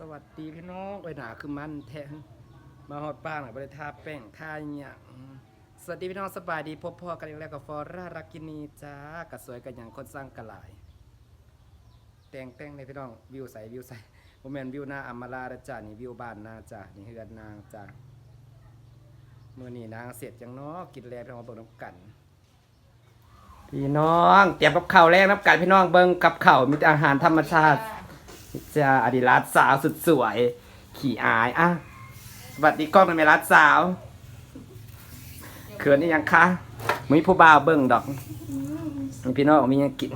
สวัสดีพี่น้องโอ้ยหนาคือมันแทงมาฮอดป้าหน่อยบริทาแป้งทาอหย่างสวัสดีพี่น้องสบายดีพบพ่อกันอีกแล้วกับฟอร่ารักกินีจ้ากระสวยกันอย่างคนสร้างกระหลาย แต่งแต่งเลยพี่น้องวิวใสวิวใสโมเมนวิวหน้าอัมมาลาจ้านี่วิวบ้านนาจ้านี่เฮือนนางจ้าเมื่อนี้นางเสร็จจังเนาะกินแล้วพี่น้องมาเบิ่งน้ำกัน พี่น้องเตรียมกับข้าวแรกน้ำกันพี่น้องเบิ่งกับข้าวมีอาหารธรรมชาติ จ้าอดีรัตสาวสุดสวย ขี่อายอะสวัสดีกล้องเป็นแม่รัตสาวเขินนี่ยังคะมีผู้บ่าวเบิ่งดอกมีพี่น้องมียังกิน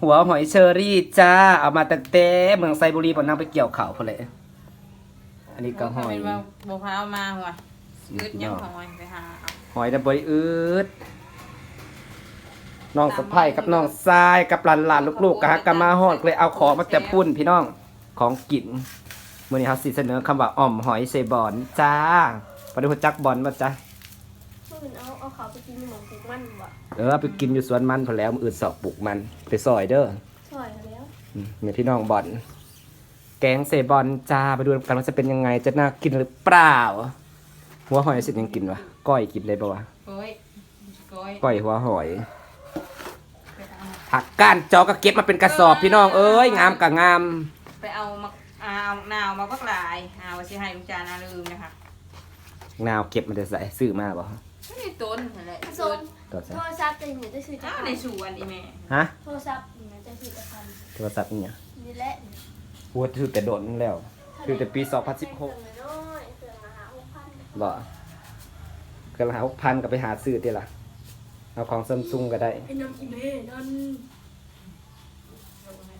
หัวหอยเชอรี่จ้าเอามาตั้งแต่เมืองไซบุรีปอนนั่งไปเกี่ยวเขาพอเลยอันนี้ก็หอยเป็นว่าบัวพร้าวมาหัวยืดยังของมันไปหาเอาหอยดับบริอืด น้องสะพ้ายกับน้องทรายกับหลานหลานๆลูกๆกะฮะกะมาฮอดเลยเอาของมาแต่พุ่นพี่น้องของกินมื่อนี้เขาสิเสนอคำว่าอ่อมหอยเซบอนจ้าไปดูจักบอลมาจ้ามื่อเอาเอาเขาไปกินหมูปลูกมันบ่เออไปกินอยู่สวนมันพอแล้วมืออื่นสอบปลูกมันไปซอยเด้อช่วยแล้วอืมเนี่ยพี่น้องบอลแกงเซบอนจ้าไปดูกันว่าจะเป็นยังไงจะน่ากินหรือเปล่า หัวหอยสิยังกินวะก้อยกินเลยปะวะโก้ยโก้ยก้อยหัวหอยไปเอา ผักก้านจอก็เก็บมาเป็นกระสอบพี่น้องเอ้ยงามกับงาม ไปเอามาเอานาวมาบักหลายเอาไว้สิให้ลุงจานาลืมนะคะนาวเก็บมาจะใส่ซื้อมาบ่ไม่ได้ต้นนั่นแหละโซต้นนตัวใส่โทรศัพท์จะเห็นจะซื้อจะอ้าวพันในสวนอีแม่ฮะโทรศัพท์เนี่ยจะซื้อจะพันโทรศัพท์นี่เนี่ยนี่แหละพูดถือแต่โดนแล้วถือแต่ปีเครื่อง2016น้อยเครื่องละห้าหกพัน บ่ก็ละหกพันก็ไปหาซื้อติล่ะ เอาของซัมซุงก็ได้ ไอ้น้ำอีเมนั่น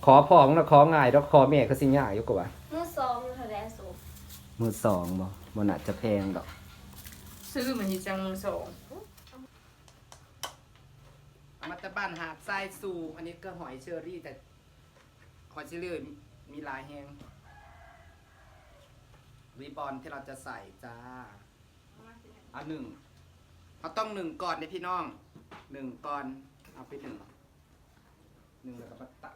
ขอพองนะของ่ายดอกขอแม่ก็สิยากอยู่กว่าเมื่อสองเท่าแรสูงมือสองบ่บ่น่าจะแพงดอก ซื้อมันที่จังมือสองมาจากบ้านหาดทรายสูงอันนี้ก็หอยเชอรี่แต่หอยเชอรี่มีหลายแฮงรีบอนที่เราจะใส่จ้าเอาหนึ่งเขาต้องหนึ่งก่อนเนี่ยพี่น้อง หนึ่งก่อนเอาไปหนึ่งหนึ่งแล้วก็มาตัก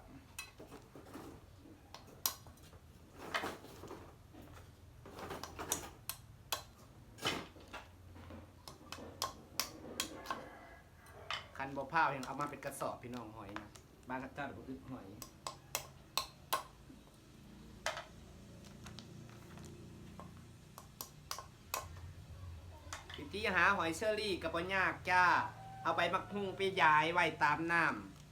คันบ่พ้าวยังเอามาเป็นกระสอบพี่น้องหอยนะบ้านข้าเจ้าเดี๋ยวบ่อึดหอยวิธีหาหอยเชอรี่กับปยากจ้า เอาใบมักฮุ้งไปย้ายไว้ตามน้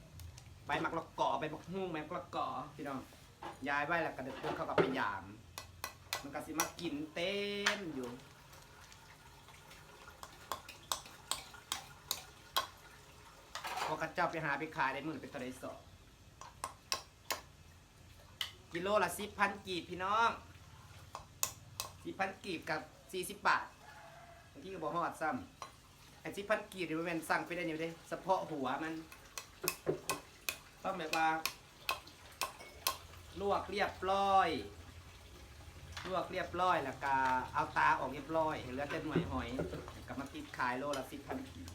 ำใบมักละกอใบมักฮุ้งใบมักละกอพี่น้องย้ายไว้แล้วก็เดี๋ยวพวกเขาก็ไปยาม มันก็สิมากินเต็มอยู่พอกระเจ้าไปหาไปขายได้มือเป็นตัวใดสอบกิโลละสิบพันกีบพี่น้องสิบพันกีบกับสี่สิบบาททีก็บอกฮอดซ้ำ ไอ้ที่พันกีดนี่มันเป็นสั่งไปได้เนี่ยเด้เฉพาะหัวมันต้องแบบว่า ลวกเรียบร้อย ลวกเรียบร้อยแล้วก็เอาตาออกเรียบร้อยเหลือแต่หน่วยหอยกับมาติดขายโลละสิบพันกีบ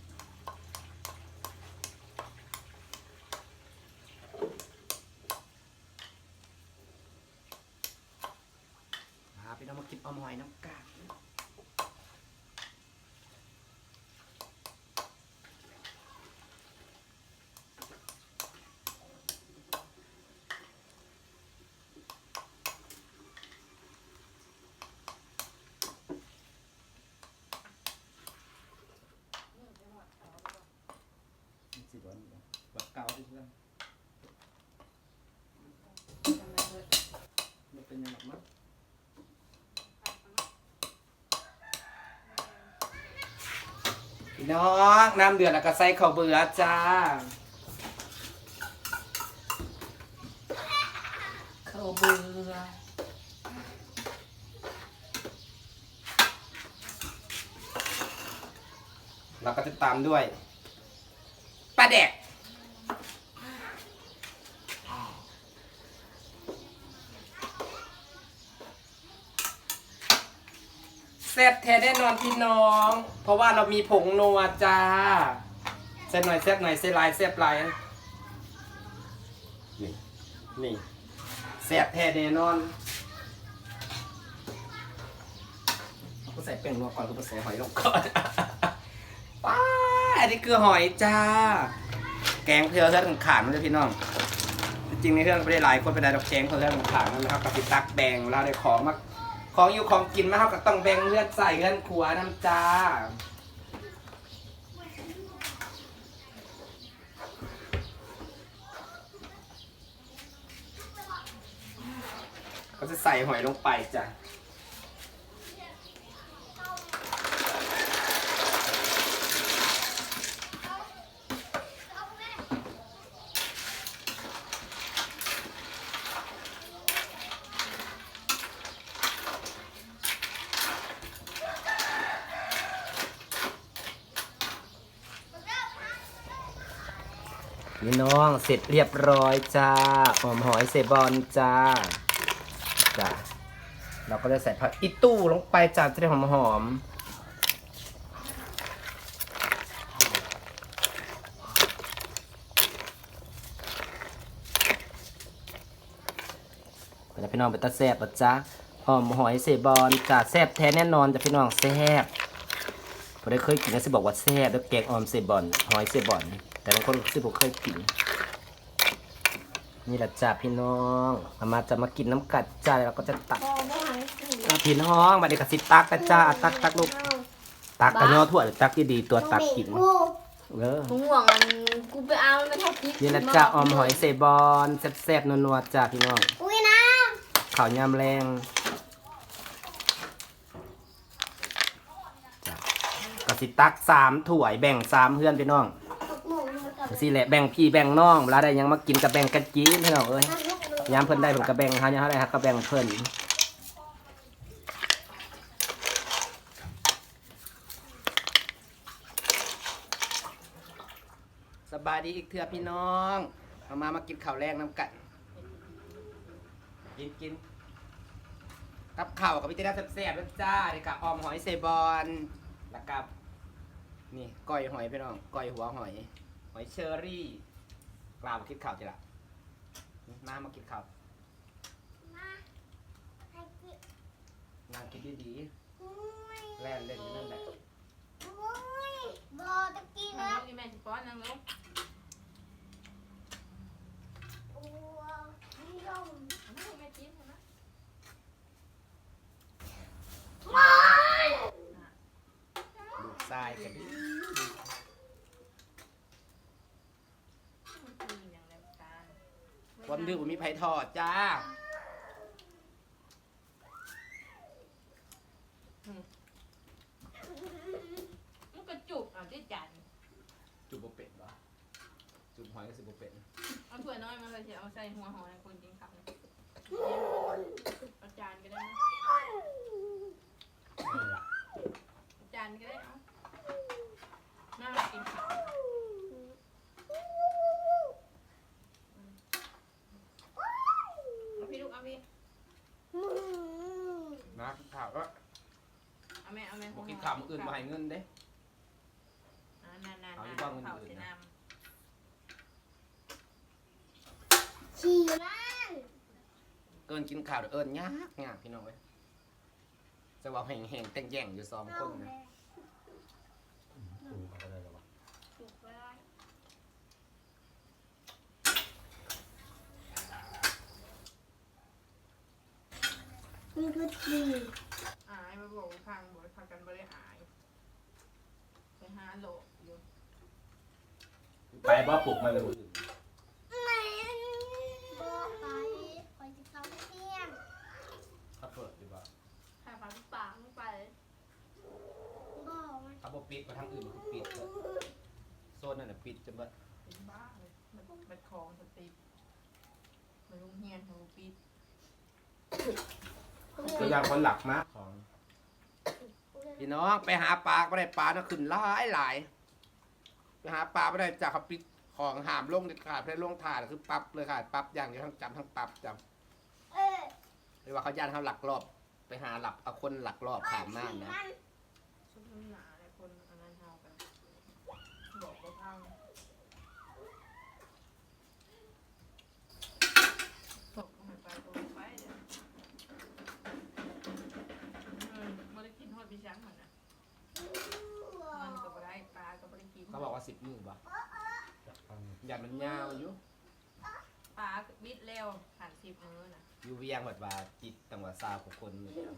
พาไปน้องมากินเอาหอยน้ำกาก สิบวันบักเก่าที่เพื่อนมันเป็นยังไงมั้ง พี่น้องน้ำเดือดแล้วก็ใส่ข้าวเบื่อจ้าเขาเบื่อเราก็จะตามด้วยปลาแดก ซ่บแท้แน่นอนพี่น้อง เพราะว่าเรามีผงนัวจ้าแซ่บหน่อยแซ่บหน่อยแซ่บหลายแซ่บหลายนี่นี่แซ่บแท้แน่นอนก็ใส่แป้งนัวก่อนก็ใส่หอยลงก่อนป้าอันนี้คือหอยจ้า แกงเพื่อเพื่อนขางๆนั่นเลยพี่น้องจริงๆในเรื่องไม่ได้หลายคนไปได้ดอกแกงเพื่อเพื่อนขางๆนั่นนะครับกับติตักแบ่งเวลาได้ของมา ของอยู่ของกินมาเขาก็ต้องแบ่งเลือดใส่เลือดขวน้ำจ้าก็จะใส่หอยลงไปจ้ะ นี่น้องเสร็จเรียบร้อยจ้าหอมหอยเซบอนจ้าจ้ะเราก็จะใส่ผักอีตู้ลงไปจ้าจะได้หอมหอมจะพี่น้องเป็นตาแซ่บปะจ้าหอมหอยเซบอนจ้าแซ่บแท้แน่นอนจะพี่น้องแซ่บพอได้เคยกินก็สิบอกว่าแซ่บแล้วแกงออมเซบอนหอยเซบอน แต่บางคนก็สิบอกเคยกิน นี่แหละจ้าพี่น้องเอามาจะมากินน้ำกัดจ้าแล้วเราก็จะตักพอไม่หายสิอะพี่น้องมาเด็กกับสิตักนะจ้าอะตักตักลูกตักกระย่อถั่วหรือตักที่ดีตัวตักกินเออมึงห่วงมันกูไปเอามันไม่ทับกินนี่นะจ้าออมหอยเซบอนแซ่บๆนัวๆจ้าพี่น้องอุ้ยนะข้าวยำแรงจ้ะกสิตักสามถ้วยแบ่งสามเพื่อนพี่น้องหมูมันกับ สิแหละแบ่งพี่แบ่งน้องเวลาได้หยังมากินกับแบ่งกันกินพี่น้องเอ้ยยามเพิ่นได้เพิ่นก็แบ่งเฮายามเฮาได้เฮาก็แบ่งเพิ่นสบายดีอีกเถื่อพี่น้องเอามามากินข้าวแรงน้ำกันกินกินกับข้าวกับพี่เจ้าแซ่บๆแล้วจ้าเด็กกับออมหอยเซบอนแล้วกับนี่ก้อยหอยพี่น้องก้อยหัวหอย อยเชอรี่ กล่าวมาคิดข้าวจีละมามากินข้าวนางคิดดีๆแล่นเล่นอยู่นั่นแหละ บอตะกี้ นั่ นะ งนี่แม่สิป้อนนั่งลง นั่งแม่จิ้มนะ ลูกทรายกันดิ มันกินอย่างไรตา ความ ดื้อผมมีไผ่ทอดจ้ามันก็จุกอะที่จันจุบเป็ดวะจุบหอยก็สิบเป็ดเอาถ้วยน้อยมาเลยสิเอาใส่หัวหอยคนกินข้าวเอาจานก็ได้นะเอาจานก็ได้เอาน่ากินข้าวเอาพี่ลูกเอาพี่ นะข่าวว่าเอาแม่เอาแม่บอกกินข้าวมื้ออื่นมาให้เงินเด้ อ่านานๆเอาๆอีกบ้างมื้อข้าวอื่นสีนะน้ฉี่นั่นเอิญกินข้าวเดี๋ยวเอิญยากยากพี่น้องเว้ยจะว่าแห่งแห่งแต่งแย่งอยู่สองคนนะมัน ก็ฉี่ำอายมาบอกว่าพังบอกว่าพากันบ่ได้อายไปหาโหลอยู่ไปบ่ปลุกมาเลยแม่บอกไปคอยจะเข้าเที่ยงถ้าเปิดดีกว่าถ้าปากปากไม่ไปบอกมันถ้าบ่ปิดมาทางอื่นมันปิดเบิดโซนนั่นน่ะปิดจะเบิดเป็นบ้าเลยมันมันคลองสติมันลุงเฮียนของปีด ตัวอยางคนหลักมากของพี่น้องไปหาปลาก็ได้ปลาน่ะขึ้นหลายหลายไปหาปลาไม่ได้จากเขาปิดของหามลงเด็ดขาดไม่ได้ลงถ่ายคือปรับเลยค่ะปรับอย่างเดียวทั้งจำทั้งปรับจำเลยว่าเขาย่านเขาหลักรอบ ไปหาหลับเอาคนหลักรอบถามมากนะชุดน้ำหนาอะไรคนอันนั้นเฮากัน บอกว่าพังตกลงไปตรง มือบ่จับฟังอย่ามันยาวอยู่ปลาบิดเร็วผ่านสิบมือน่ะอยู่เวียงแบบว่าจิตจังหวัดซาวของคนอยู่แล้ว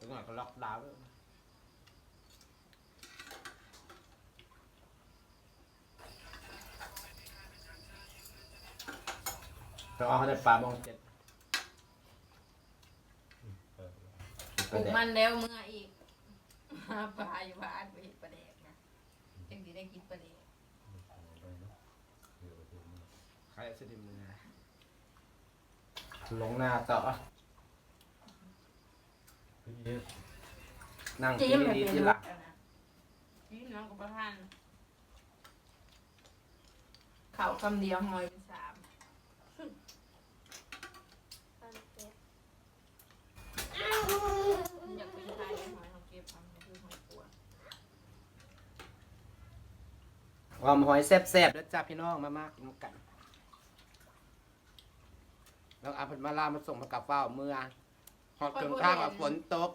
จังหวัดก็ล็อกดาวน์แต่ว่าเขาได้ปลามองเจ็ดเปิดแล้วปลูกมันแล้วเมื่ออีกหาปลาอยู่บ้านไป ได้กินปลาแดกไม่ทำอะไรเนาะเดี๋ยวเดี๋ยวมันใครจะดิมือลงหน้าต่อพี่เอ๊ะนั่งจิ้กิมนแบบดีเป็นที่ลูหลักงแล้วนะจิ้มน้องกับประทานข่าวคำเดียวหอยเป็นสาม ปันเป็ด อยากเป็นไทยหอยของเก็บทำคือหอยตัว หอมหอยแซ่บๆแล้วจ้าพี่น้องมามากกินกันแล้วเอาผลมาลามาส่งมากับเฝ้าเมื่อหอดถึงข้างว่าฝนตก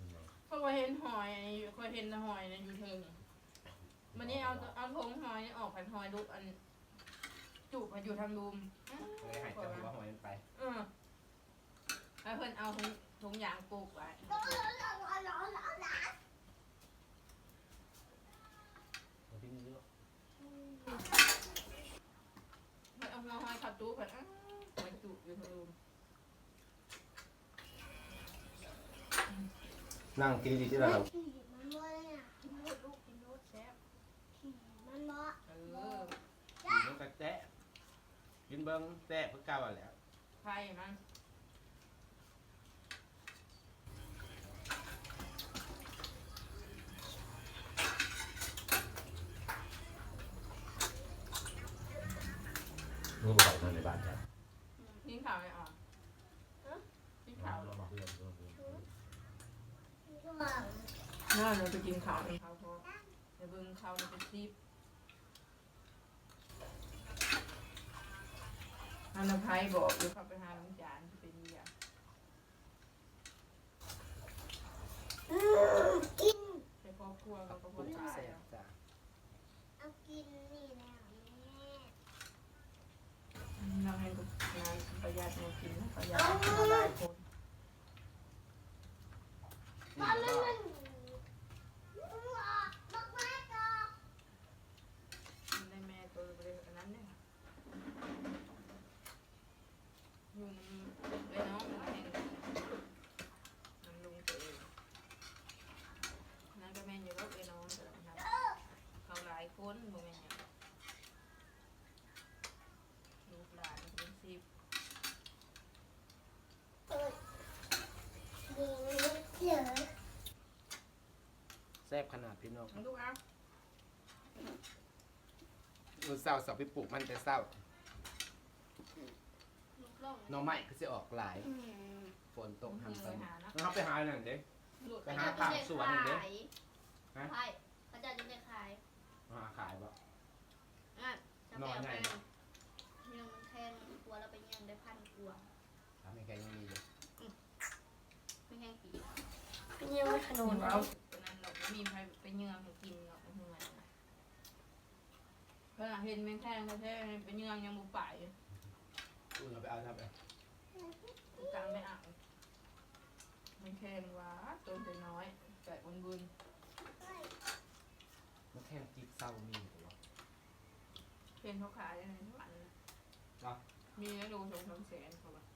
ยังไงเพราะว่าเห็นหอยอยู่เคยเห็นแต่หอยในยูเทิงมันนี่เอาเอาทงหอยออกผันหอยลูกอัน จูบมาอยู่ทางรูมเลยหายใจหัวหอยมันไปเออแล้วเพิ่นเอาถุงถุงยางปลูกไว้ เอาที่นี่เยอะ เพิ่นเอาหัวหอยเขับตู้เพิ่นอ้าวหอยจูบอยู่ทางรูมนั่งกินดีที่เราขี่มันบ่เลยอะกินโลดลูกกินโลดแซ่บขี่มันบ่เออกินมันกระแจ๊ะกินเบิ้งแจ๊ะเพื่อก้าวแล้วไข่มัน มือเบาๆในบ้านจ้ะ กินข้าวไม่ออกกินข้าว เรามาเพื่อนเพื่อนเพื่อน ช่วง น่าเราจะกินข้าวเป็นข้าวพอเดี๋ยวเบิ่งข้าวมันเป็นซีบอันนภัยบอกอยู่เข้าไปหาลุงจานที่เป็นเมียอืมกินใช้ครอบครัวกับครอบครัวตายแซ่อะบจ้ะเอากินนี่แล้วแม่เราให้ลูกนายประหยัดมากินนะประหยัดมาหลายคน ตอนนั้นมันมันออกบักไม้ก็ กินได้แม่ตัวเล็กอันนั้นเนี่ยอยู่ไอ้น้องมันแห่งมันลุงตัวเองนั่นก็แม่นอยู่รถไอ้น้องแต่ละครับเขาหลายคนบ่แม่นหยังลูกหลานเป็นสิบ ยิงเสือ แซ่บขนาดพี่น้องลูกเอ้ามือเศร้าสอบพี่ปลูกมันแต่เศร้าลูกล่องหน้องไม้ก็จะออกหลาย อืมฝนตกต้องทำไปไปหาเนาะแล้วเขาไปหาหนังเด้ลูกไปหาผักสวนหนึ่งเด้ฮะ ใช่พระเจ้าจะได้ขายมาขายบ่อะจะนไปอนเอาไหนไปเมืองมันแพงมันกลัวเราไปเงินได้พันกลัวทำให้แกยังมีอยู่ไม่แพงปีไปเงินมันขหนูนุนเอาตัวนั้นเราไม่มีใครไปเยื่อให้กินหรอกเมื่อยนะเพิ่นเห็นแมงแท่งแท้ๆไปเยื่อยังบุป่ายอุ่นเราไปเอาทำไปกลางไม่อ่างแมงแท่งว่าตัวน้อยแต่บุญบุญมันแค่จิกเศร้ามีอยู่ตัวเห็นเขาขายในทุกวันนะมีแล้วดูสองสามแสนเขาบอก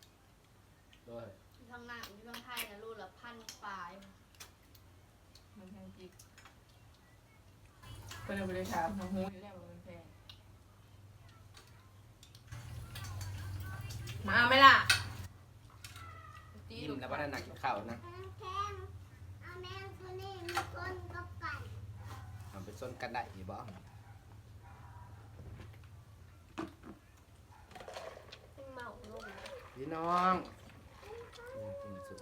โดยอยู่ข้างหน้าอยู่ข้างไทยนะรูดละพันปลายแมันแพงจริงก็เลยไปเลยถามเขาหูอยู่แล้วว่ามันแพงมาเอาไหมล่ะยิ้มแล้วว่าหนักกินข้าวนะแพงแพงเอาแมงตัวนี้มีก้นกับไก่ทำเป็นส้นกันได้อีบ่เมาลงพี่น้องกินสุด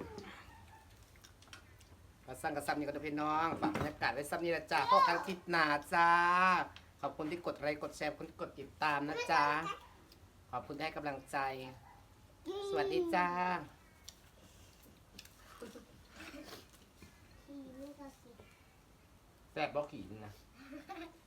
กระซังกระซับนี่ก็ต้องพี่น้องฝากบรรยากาศไว้ซับนี่ละจ้าพวกกันคลิปหนาจ้า ขอบคุณที่กดไลค์กดแชร์ขอบคุณที่กดติดตามนะจ้าขอบคุณที่ให้กำลังใจ สวัสดีจ้า ขี่ไม่ก็สิแซ่บบอกขี่นี่นะอื